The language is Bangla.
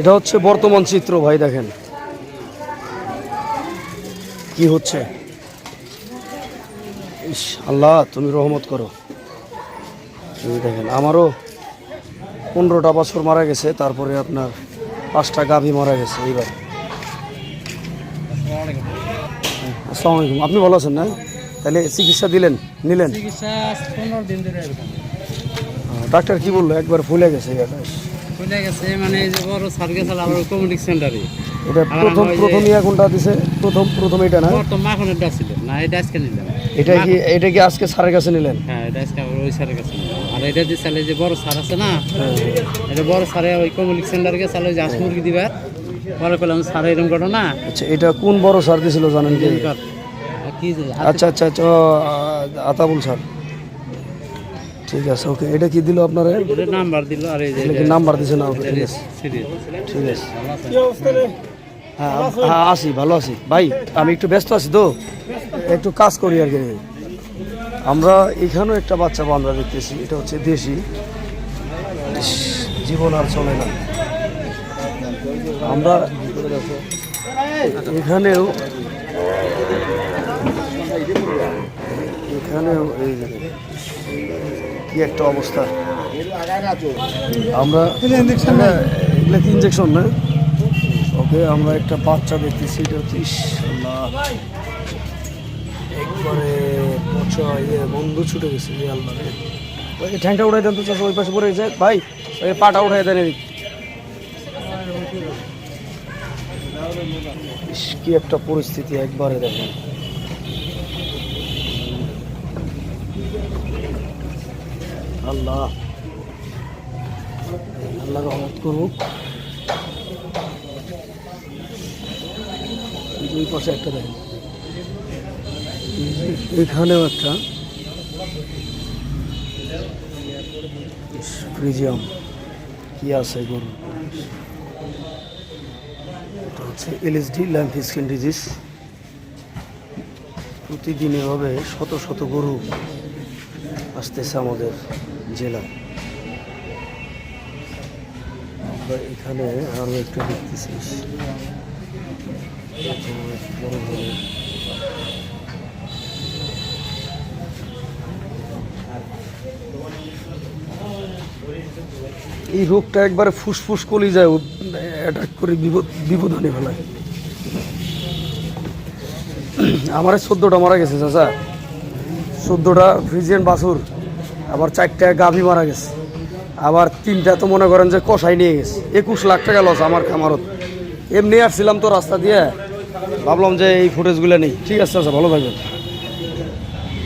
এটা হচ্ছে বর্তমান চিত্র ভাই দেখেন। কি হচ্ছে? ইস আল্লাহ তুমি রহমত করো। এই দেখেন আমারও পনেরোটা বছর মারা গেছে তারপরে আপনার পাঁচটা গাভী মারা গেছে এইবার। আসসালামু আলাইকুম। আপনি ভালো আছেন না? তাহলে চিকিৎসা দিলেন নিলেন? ডাক্তার কি বলল? একবার ফুলে গেছে এটা গেছে মানে এই যে বড় কমিউনিটি সেন্টারে এটা প্রথম প্রথম ইয়া কোনটা দিছে? প্রথম প্রথম এটা না? বড় তো মাখনের ডাক ছিল। না এটা আজকে নিলাম। এটা কি এটা কি আজকে স্যারের কাছে নিলেন? হ্যাঁ এটা আজকে আবার ওই সারের কাছে নিলাম। আর এটা যে চালে যে বড় আছে না এটা বড় সারে ওই কমিউনিটি সেন্টার গেছে যে হাঁস মুরগি দিবার পরে করলাম সারে এরকম ঘটনা। আচ্ছা এটা কোন বড় স্যার দিছিল জানেন কি? কি আচ্ছা আচ্ছা আচ্ছা আতাবুল স্যার ঠিক আছে ওকে এটা কি দিল আপনারা? নাম্বার দিল আর এই যে কি নাম্বার দিছে? না ওকে ঠিক আছে। ঠিক আছে। হ্যাঁ হ্যাঁ আছি ভালো আছি। ভাই আমি একটু ব্যস্ত আছি তো। একটু কাজ করি আর কি। আমরা এখানেও একটা বাচ্চা আমরা দেখতেছি এটা হচ্ছে দেশি। জীবন আর চলে না। আমরা এখানেও এখানেও এই কি একটা অবস্থা। আমরা ইঞ্জেকশন না? ওকে, আমরা একটা বাচ্চা দেখতেছি, এটা হচ্ছে একবারে পচা ইয়ে বন্ধু ছুটে গেছে ইয়ে আল্লাহ ঠ্যাংটা উঠাই দেন তো চাষা ওই পাশে পড়ে গেছে। ভাই, ওই পাটা উঠাই দেন এদিক। কি একটা পরিস্থিতি, একবারে দেখেন। আল্লাহ আল্লাহ রহমত করুক। দুই পাশে একটা দেখেন। এখানেও একটা। ফ্রিজিয়াম। কি আছে গরু? এটা হচ্ছে এলএসডি, ল্যাম্প স্কিন ডিজিজ। প্রতিদিন এভাবে শত শত গরু আসতেছে আমাদের। জেলায় আমরা এখানে আরও একটা দেখতেছি। এই রোগটা একবারে ফুসফুস কলি যায় অ্যাটাক করে বিপদ বিপদ আনে ফেলায়। আমার চোদ্দোটা মারা গেছে, চাচা। চোদ্দোটা ফ্রিজিয়ান বাছুর। আবার চারটা গাভী মারা গেছে। আবার তিনটা তো মনে করেন যে কষাই নিয়ে গেছে। একুশ লাখ টাকা লস আমার খামারত। এমনি আসছিলাম তো রাস্তা দিয়ে। ভাবলাম যে এই ফুটেজগুলো নেই। ঠিক আছে আচ্ছা ভালো থাকবেন।